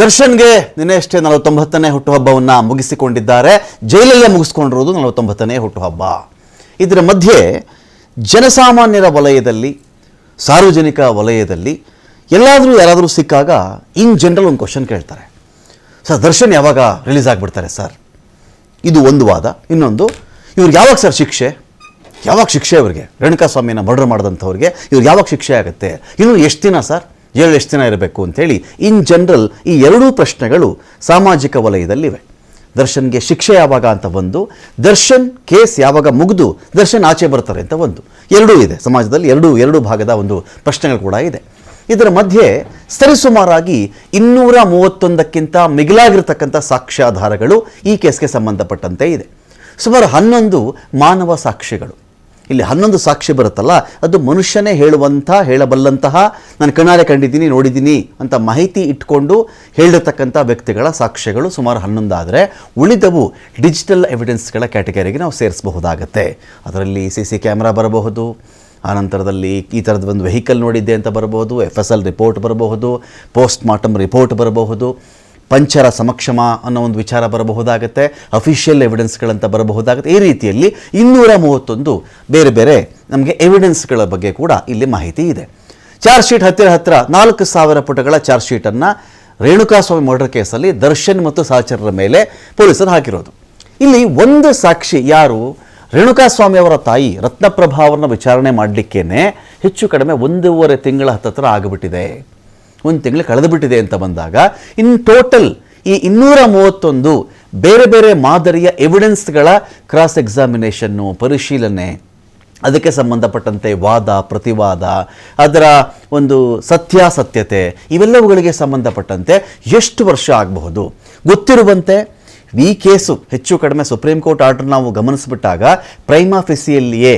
ದರ್ಶನ್ಗೆ ನಿನ್ನೆ ಅಷ್ಟೇ ನಲವತ್ತೊಂಬತ್ತನೇ ಹುಟ್ಟುಹಬ್ಬವನ್ನು ಮುಗಿಸಿಕೊಂಡಿದ್ದಾರೆ, ಜೈಲಲ್ಲೇ ಮುಗಿಸ್ಕೊಂಡಿರೋದು ನಲವತ್ತೊಂಬತ್ತನೇ ಹುಟ್ಟುಹಬ್ಬ. ಇದರ ಮಧ್ಯೆ ಜನಸಾಮಾನ್ಯರ ವಲಯದಲ್ಲಿ, ಸಾರ್ವಜನಿಕ ವಲಯದಲ್ಲಿ ಎಲ್ಲಾದರೂ ಯಾರಾದರೂ ಸಿಕ್ಕಾಗ ಇನ್ ಜನರಲ್ ಒಂದು ಕ್ವಶನ್ ಕೇಳ್ತಾರೆ. ಸರ್, ದರ್ಶನ್ ಯಾವಾಗ ರಿಲೀಸ್ ಆಗಿಬಿಡ್ತಾರೆ ಸರ್? ಇದು ಒಂದು ವಾದ. ಇನ್ನೊಂದು ಇವ್ರಿಗೆ ಯಾವಾಗ ಸರ್ ಶಿಕ್ಷೆ? ಯಾವಾಗ ಶಿಕ್ಷೆ ಅವರಿಗೆ? ರೇಣುಕಾಸ್ವಾಮಿನ ಮರ್ಡರ್ ಮಾಡಿದಂಥವ್ರಿಗೆ ಇವ್ರಿಗೆ ಯಾವಾಗ ಶಿಕ್ಷೆ ಆಗುತ್ತೆ? ಇನ್ನು ಎಷ್ಟು ದಿನ ಸರ್? ಜೈಲು ಎಷ್ಟು ದಿನ ಇರಬೇಕು ಅಂತೇಳಿ ಇನ್ ಜನರಲ್ ಈ ಎರಡೂ ಪ್ರಶ್ನೆಗಳು ಸಾಮಾಜಿಕ ವಲಯದಲ್ಲಿವೆ. ದರ್ಶನ್ಗೆ ಶಿಕ್ಷೆ ಯಾವಾಗ ಅಂತ ಒಂದು ದರ್ಶನ್ ಕೇಸ್ ಯಾವಾಗ ಮುಗಿದು ದರ್ಶನ್ ಆಚೆ ಬರ್ತಾರೆ ಅಂತ ಒಂದು. ಎರಡೂ ಇದೆ. ಸಮಾಜದಲ್ಲಿ ಎರಡೂ ಎರಡೂ ಭಾಗದ ಒಂದು ಪ್ರಶ್ನೆಗಳು ಕೂಡ ಇದೆ. ಇದರ ಮಧ್ಯೆ ಸರಿಸುಮಾರಾಗಿ ಇನ್ನೂರ ಮೂವತ್ತೊಂದಕ್ಕಿಂತ ಮಿಗಿಲಾಗಿರ್ತಕ್ಕಂಥ ಸಾಕ್ಷ್ಯಾಧಾರಗಳು ಈ ಕೇಸ್ಗೆ ಸಂಬಂಧಪಟ್ಟಂತೆ ಇದೆ. ಸುಮಾರು ಹನ್ನೊಂದು ಮಾನವ ಸಾಕ್ಷಿಗಳು ಇಲ್ಲಿ ಹನ್ನೊಂದು ಸಾಕ್ಷಿ ಬರುತ್ತಲ್ಲ, ಅದು ಮನುಷ್ಯನೇ ಹೇಳುವಂಥ, ಹೇಳಬಲ್ಲಂತಹ, ನಾನು ಕಣ್ಣಾರೆ ಕಂಡಿದ್ದೀನಿ, ನೋಡಿದ್ದೀನಿ ಅಂತ ಮಾಹಿತಿ ಇಟ್ಕೊಂಡು ಹೇಳಿರ್ತಕ್ಕಂಥ ವ್ಯಕ್ತಿಗಳ ಸಾಕ್ಷ್ಯಗಳು ಸುಮಾರು ಹನ್ನೊಂದು ಆದರೆ ಉಳಿದವು ಡಿಜಿಟಲ್ ಎವಿಡೆನ್ಸ್ಗಳ ಕ್ಯಾಟಗರಿಗೆ ನಾವು ಸೇರಿಸಬಹುದಾಗತ್ತೆ. ಅದರಲ್ಲಿ ಸಿ ಸಿ ಕ್ಯಾಮ್ರಾ ಬರಬಹುದು, ಆನಂತರದಲ್ಲಿ ಈ ಥರದ ಒಂದು ವೆಹಿಕಲ್ ನೋಡಿದ್ದೆ ಅಂತ ಬರಬಹುದು, ಎಫ್ ಎಸ್ ಎಲ್ ರಿಪೋರ್ಟ್ ಬರಬಹುದು, ಪೋಸ್ಟ್ ಮಾರ್ಟಮ್ ರಿಪೋರ್ಟ್ ಬರಬಹುದು. ಪಂಚರ ಸಮಕ್ಷಮ ಅನ್ನೋ ಒಂದು ವಿಚಾರ ಬರಬಹುದಾಗತ್ತೆ ಅಫಿಷಿಯಲ್ ಎವಿಡೆನ್ಸ್ಗಳಂತ ಬರಬಹುದಾಗುತ್ತೆ. ಈ ರೀತಿಯಲ್ಲಿ ಇನ್ನೂರ ಮೂವತ್ತೊಂದು ಬೇರೆ ಬೇರೆ ನಮಗೆ ಎವಿಡೆನ್ಸ್ಗಳ ಬಗ್ಗೆ ಕೂಡ ಇಲ್ಲಿ ಮಾಹಿತಿ ಇದೆ. ಚಾರ್ಜ್ ಶೀಟ್ ಹತ್ತಿರ ಹತ್ತಿರ ನಾಲ್ಕು ಸಾವಿರ ಪುಟಗಳ ಚಾರ್ಜ್ ಶೀಟನ್ನು ರೇಣುಕಾಸ್ವಾಮಿ ಮರ್ಡರ್ ಕೇಸಲ್ಲಿ ದರ್ಶನ್ ಮತ್ತು ಸಹಚರರ ಮೇಲೆ ಪೊಲೀಸರು ಹಾಕಿರೋದು. ಇಲ್ಲಿ ಒಂದು ಸಾಕ್ಷಿ ಯಾರು? ರೇಣುಕಾಸ್ವಾಮಿ ಅವರ ತಾಯಿ ರತ್ನಪ್ರಭಾ ಅವರನ್ನ ವಿಚಾರಣೆ ಮಾಡಲಿಕ್ಕೇನೆ ಹೆಚ್ಚು ಕಡಿಮೆ ಒಂದೂವರೆ ತಿಂಗಳ ಹತ್ತತ್ರ ಆಗಿಬಿಟ್ಟಿದೆ. ಒಂದು ತಿಂಗಳು ಕಳೆದು ಬಿಟ್ಟಿದೆ ಅಂತ ಬಂದಾಗ, ಇನ್ ಟೋಟಲ್ ಈ ಇನ್ನೂರ ಮೂವತ್ತೊಂದು ಬೇರೆ ಬೇರೆ ಮಾದರಿಯ ಎವಿಡೆನ್ಸ್ಗಳ ಕ್ರಾಸ್ ಎಕ್ಸಾಮಿನೇಷನ್ನು ಪರಿಶೀಲನೆ, ಅದಕ್ಕೆ ಸಂಬಂಧಪಟ್ಟಂತೆ ವಾದ, ಪ್ರತಿವಾದ, ಅದರ ಒಂದು ಸತ್ಯಾಸತ್ಯತೆ, ಇವೆಲ್ಲವುಗಳಿಗೆ ಸಂಬಂಧಪಟ್ಟಂತೆ ಎಷ್ಟು ವರ್ಷ ಆಗಬಹುದು? ಗೊತ್ತಿರುವಂತೆ, ಈ ಕೇಸು ಹೆಚ್ಚು ಕಡಿಮೆ ಸುಪ್ರೀಂ ಕೋರ್ಟ್ ಆರ್ಡರ್ ನಾವು ಗಮನಿಸಿಬಿಟ್ಟಾಗ ಪ್ರೈಮಾಫಿಸಿಯಲ್ಲಿಯೇ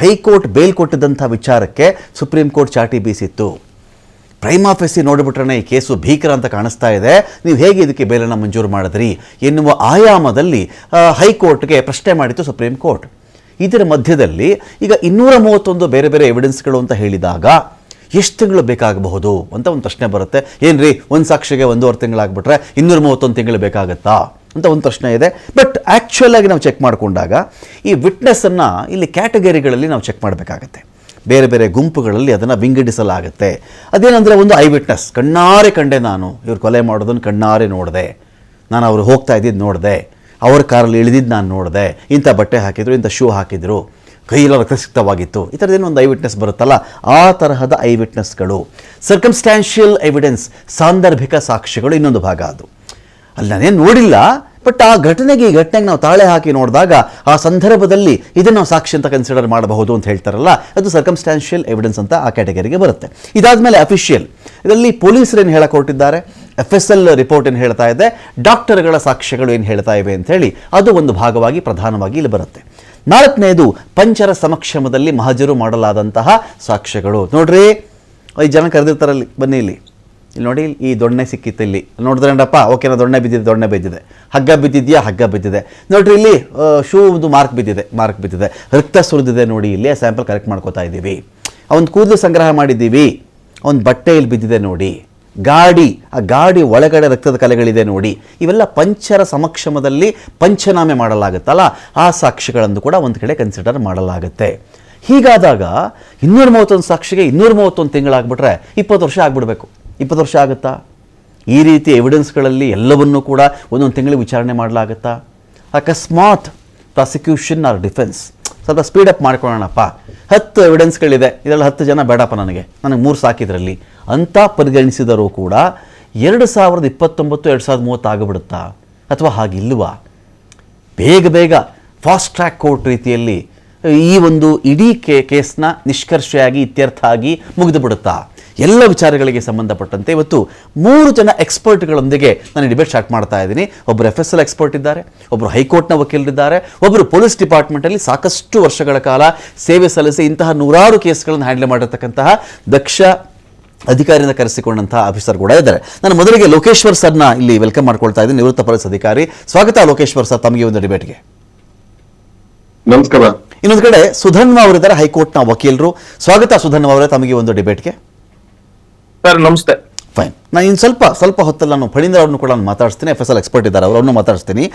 ಹೈಕೋರ್ಟ್ ಬೇಲ್ ಕೊಟ್ಟಿದ್ದಂಥ ವಿಚಾರಕ್ಕೆ ಸುಪ್ರೀಂ ಕೋರ್ಟ್ ಚಾಟಿ ಬೀಸಿತ್ತು. ಪ್ರೈಮಾ ಫೆಸಿ ನೋಡಿಬಿಟ್ರೆ ಈ ಕೇಸು ಭೀಕರ ಅಂತ ಕಾಣಿಸ್ತಾ ಇದೆ. ನೀವು ಹೇಗೆ ಇದಕ್ಕೆ ಬೇಲನ್ನು ಮಂಜೂರು ಮಾಡಿದ್ರಿ? ಎನ್ನುವ ಆಯಾಮದಲ್ಲಿ ಹೈಕೋರ್ಟ್ಗೆ ಪ್ರಶ್ನೆ ಮಾಡಿತ್ತು ಸುಪ್ರೀಂ ಕೋರ್ಟ್ ಇದರ ಮಧ್ಯದಲ್ಲಿ ಈಗ ಇನ್ನೂರ ಮೂವತ್ತೊಂದು ಬೇರೆ ಬೇರೆ ಎವಿಡೆನ್ಸ್ಗಳು ಅಂತ ಹೇಳಿದಾಗ ಎಷ್ಟು ತಿಂಗಳು ಬೇಕಾಗಬಹುದು ಅಂತ ಒಂದು ಪ್ರಶ್ನೆ ಬರುತ್ತೆ. ಏನ್ರಿ? ಒಂದು ಸಾಕ್ಷಿಗೆ ಒಂದೂವರೆ ತಿಂಗಳಾಗ್ಬಿಟ್ರೆ ಇನ್ನೂರ ಮೂವತ್ತೊಂದು ತಿಂಗಳು ಬೇಕಾಗುತ್ತಾ ಅಂತ ಒಂದು ಪ್ರಶ್ನೆ ಇದೆ. ಬಟ್ ಆ್ಯಕ್ಚುಯಲ್ ಆಗಿ ನಾವು ಚೆಕ್ ಮಾಡಿಕೊಂಡಾಗ ಈ ವಿಟ್ನೆಸ್ಸನ್ನು ಇಲ್ಲಿ ಕ್ಯಾಟಗರಿಗಳಲ್ಲಿ ನಾವು ಚೆಕ್ ಮಾಡಬೇಕಾಗತ್ತೆ. ಬೇರೆ ಬೇರೆ ಗುಂಪುಗಳಲ್ಲಿ ಅದನ್ನು ವಿಂಗಡಿಸಲಾಗುತ್ತೆ. ಅದೇನಂದರೆ ಒಂದು ಐ ವಿಟ್ನೆಸ್ ಕಣ್ಣಾರೆ ಕಂಡೆ ನಾನು. ಇವ್ರು ಕೊಲೆ ಮಾಡೋದನ್ನು ಕಣ್ಣಾರೆ ನೋಡಿದೆ. ನಾನು ಅವರು ಹೋಗ್ತಾ ಇದ್ದಿದ್ದು ನೋಡಿದೆ. ಅವ್ರ ಕಾರಲ್ಲಿ ಇಳಿದಿದ್ದು ನಾನು ನೋಡಿದೆ. ಇಂಥ ಬಟ್ಟೆ ಹಾಕಿದ್ರು, ಇಂಥ ಶೂ ಹಾಕಿದ್ರು. ಕೈಯೆಲ್ಲ ರಕ್ತಸಿಕ್ತವಾಗಿತ್ತು. ಈ ಥರದ್ದೇನು ಒಂದು ಐ ವಿಟ್ನೆಸ್ ಬರುತ್ತಲ್ಲ? ಆ ತರಹದ ಐ ವಿಟ್ನೆಸ್ಗಳು ಸರ್ಕಮ್ಸ್ಟ್ಯಾನ್ಷಿಯಲ್ ಎವಿಡೆನ್ಸ್ ಸಾಂದರ್ಭಿಕ ಸಾಕ್ಷಿಗಳು ಇನ್ನೊಂದು ಭಾಗ ಅದು. ಅಲ್ಲಿ ನಾನೇನು ನೋಡಿಲ್ಲ ಬಟ್ ಆ ಘಟನೆಗೆ ಈ ಘಟನೆಗೆ ನಾವು ತಾಳೆ ಹಾಕಿ ನೋಡಿದಾಗ ಆ ಸಂದರ್ಭದಲ್ಲಿ ಇದನ್ನು ನಾವು ಸಾಕ್ಷಿ ಅಂತ ಕನ್ಸಿಡರ್ ಮಾಡಬಹುದು ಅಂತ ಹೇಳ್ತಾರಲ್ಲ, ಅದು ಸರ್ಕಮ್ಸ್ಟಾನ್ಷಿಯಲ್ ಎವಿಡೆನ್ಸ್ ಅಂತ ಆ ಕ್ಯಾಟಗರಿಗೆ ಬರುತ್ತೆ. ಇದಾದಮೇಲೆ ಅಫಿಷಿಯಲ್ ಇದರಲ್ಲಿ ಪೊಲೀಸರು ಏನು ಹೇಳಕ್ಕೆ ಎಫ್ ಎಸ್ ಎಲ್ ರಿಪೋರ್ಟ್ ಏನು ಹೇಳ್ತಾ ಇದೆ? ಡಾಕ್ಟರ್ಗಳ ಸಾಕ್ಷ್ಯಗಳು ಏನು ಹೇಳ್ತಾ ಇವೆ ಅಂತ ಹೇಳಿ ಅದು ಒಂದು ಭಾಗವಾಗಿ ಪ್ರಧಾನವಾಗಿ ಇಲ್ಲಿ ಬರುತ್ತೆ. ನಾಲ್ಕನೇದು, ಪಂಚರ ಸಮಕ್ಷಮದಲ್ಲಿ ಮಹಜರು ಮಾಡಲಾದಂತಹ ಸಾಕ್ಷ್ಯಗಳು. ನೋಡ್ರಿ ಐದು ಜನ ಕರೆದಿರ್ತಾರಲ್ಲಿ, ಬನ್ನಿ ಇಲ್ಲಿ. ಇಲ್ಲಿ ನೋಡಿ, ಈ ದೊಣ್ಣೆ ಸಿಕ್ಕಿತ್ತು ಇಲ್ಲಿ. ನೋಡಿದ್ರೇನಪ್ಪ ಓಕೆ, ನಾ ದೊಣ್ಣೆ ಬಿದ್ದಿದೆ ದೊಣ್ಣೆ ಬಿದ್ದಿದೆ. ಹಗ್ಗ ಬಿದ್ದಿದೆಯಾ? ಹಗ್ಗ ಬಿದ್ದಿದೆ. ನೋಡಿರಿ, ಇಲ್ಲಿ ಶೂದು ಮಾರ್ಕ್ ಬಿದ್ದಿದೆ ಮಾರ್ಕ್ ಬಿದ್ದಿದೆ. ರಕ್ತ ಸುರಿದಿದೆ ನೋಡಿ, ಇಲ್ಲಿ ಸ್ಯಾಂಪಲ್ ಕಲೆಕ್ಟ್ ಮಾಡ್ಕೋತಾ ಇದ್ದೀವಿ. ಒಂದು ಕೂದಲು ಸಂಗ್ರಹ ಮಾಡಿದ್ದೀವಿ. ಅವನ ಬಟ್ಟೆ ಇಲ್ಲಿ ಬಿದ್ದಿದೆ ನೋಡಿ. ಗಾಡಿ, ಆ ಗಾಡಿ ಒಳಗಡೆ ರಕ್ತದ ಕಲೆಗಳಿದೆ ನೋಡಿ. ಇವೆಲ್ಲ ಪಂಚರ ಸಮಕ್ಷಮದಲ್ಲಿ ಪಂಚನಾಮೆ ಮಾಡಲಾಗುತ್ತಲ್ಲ? ಆ ಸಾಕ್ಷಿಗಳನ್ನು ಕೂಡ ಒಂದು ಕಡೆ ಕನ್ಸಿಡರ್ ಮಾಡಲಾಗುತ್ತೆ. ಹೀಗಾದಾಗ ಇನ್ನೂರ ಮೂವತ್ತೊಂದು ಸಾಕ್ಷಿಗೆ ಇನ್ನೂರ ಮೂವತ್ತೊಂದು ತಿಂಗಳಾಗ್ಬಿಟ್ರೆ ಇಪ್ಪತ್ತು ವರ್ಷ ಆಗ್ಬಿಡ್ಬೇಕು. ಇಪ್ಪತ್ತು ವರ್ಷ ಆಗುತ್ತಾ? ಈ ರೀತಿ ಎವಿಡೆನ್ಸ್ಗಳಲ್ಲಿ ಎಲ್ಲವನ್ನೂ ಕೂಡ ಒಂದೊಂದು ತಿಂಗಳಿಗೆ ವಿಚಾರಣೆ ಮಾಡಲಾಗುತ್ತಾ? ಅಕಸ್ಮಾತ್ ಪ್ರಾಸಿಕ್ಯೂಷನ್ ಆರ್ ಡಿಫೆನ್ಸ್ ಸ್ವಲ್ಪ ಸ್ಪೀಡಪ್ ಮಾಡ್ಕೊಳ್ಳೋಣಪ್ಪ. ಹತ್ತು ಎವಿಡೆನ್ಸ್ಗಳಿದೆ ಇದರಲ್ಲಿ ಹತ್ತು ಜನ ಬೇಡಪ್ಪ ನನಗೆ. ನನಗೆ ಮೂರು ಸಾಕಿದ್ರಲ್ಲಿ ಅಂತ ಪರಿಗಣಿಸಿದರೂ ಕೂಡ ಎರಡು ಸಾವಿರದ ಇಪ್ಪತ್ತೊಂಬತ್ತು, ಎರಡು ಸಾವಿರದ ಮೂವತ್ತು ಆಗಿಬಿಡುತ್ತಾ? ಅಥವಾ ಹಾಗಿಲ್ವಾ? ಬೇಗ ಬೇಗ ಫಾಸ್ಟ್ ಟ್ರ್ಯಾಕ್ ಕೋರ್ಟ್ ರೀತಿಯಲ್ಲಿ ಈ ಒಂದು ಇಡೀ ಕೇ ಕೇಸ್ನ ನಿಷ್ಕರ್ಷೆಯಾಗಿ ಇತ್ಯರ್ಥ ಆಗಿ ಮುಗಿದು ಬಿಡುತ್ತಾ ಎಲ್ಲ ವಿಚಾರಗಳಿಗೆ ಸಂಬಂಧಪಟ್ಟಂತೆ ಇವತ್ತು ಮೂರು ಜನ ಎಕ್ಸ್ಪರ್ಟ್ಗಳೊಂದಿಗೆ ನಾನು ಡಿಬೇಟ್ ಸ್ಟಾರ್ಟ್ ಮಾಡ್ತಾ ಇದ್ದೀನಿ. ಒಬ್ಬರು ಎಫ್ ಎಸ್ ಎಲ್ ಎಕ್ಸ್ಪರ್ಟ್ ಇದ್ದಾರೆ ಒಬ್ಬರು ಹೈಕೋರ್ಟ್ನ ವಕೀಲರಿದ್ದಾರೆ ಒಬ್ಬರು ಪೊಲೀಸ್ ಡಿಪಾರ್ಟ್ಮೆಂಟಲ್ಲಿ ಸಾಕಷ್ಟು ವರ್ಷಗಳ ಕಾಲ ಸೇವೆ ಸಲ್ಲಿಸಿ ಇಂತಹ ನೂರಾರು ಕೇಸ್ಗಳನ್ನು ಹ್ಯಾಂಡಲ್ ಮಾಡಿರ್ತಕ್ಕಂತಹ ದಕ್ಷ ಅಧಿಕಾರಿಯಿಂದ ಕರೆಸಿಕೊಂಡಂತಹ ಆಫೀಸರ್ ಕೂಡ ಇದ್ದಾರೆ. ನಾನು ಮೊದಲಿಗೆ ಲೋಕೇಶ್ವರ್ ಸರ್ನ ಇಲ್ಲಿ ವೆಲ್ಕಮ್ ಮಾಡ್ಕೊಳ್ತಾ ಇದ್ದೀನಿ. ನಿವೃತ್ತ ಪೊಲೀಸ್ ಅಧಿಕಾರಿ. ಸ್ವಾಗತ ಲೋಕೇಶ್ವರ್ ಸರ್, ತಮಗೆ ಒಂದು ಡಿಬೇಟ್ಗೆ. ನಮಸ್ಕಾರ. ಇನ್ನೊಂದು ಕಡೆ ಸುಧನ್ವ ಅವರಿದ್ದಾರೆ ಹೈಕೋರ್ಟ್ನ ವಕೀಲರು. ಸ್ವಾಗತ ಸುಧನ್ವ ಅವರೇ ತಮಗೆ ಒಂದು ಡಿಬೇಟ್ಗೆ. ಸರ್ ನಮಸ್ತೆ. ಫೈನ್. ನಾನು ಇನ್ನು ಸ್ವಲ್ಪ ಸ್ವಲ್ಪ ಹೊತ್ತಲ್ಲಿ ನಾನು ಫಣೀಂದ್ರ ಅವ್ರನ್ನು ಕೂಡ ನಾನು ಮಾತಾಡಿಸ್ತೀನಿ. ಎಫ್ ಎಸ್ ಎಲ್ ಎಕ್ಸ್ಪರ್ಟ್ ಇದ್ದಾರೆ ಅವರನ್ನು ಮಾತಾಡಿಸ್ತೀನಿ.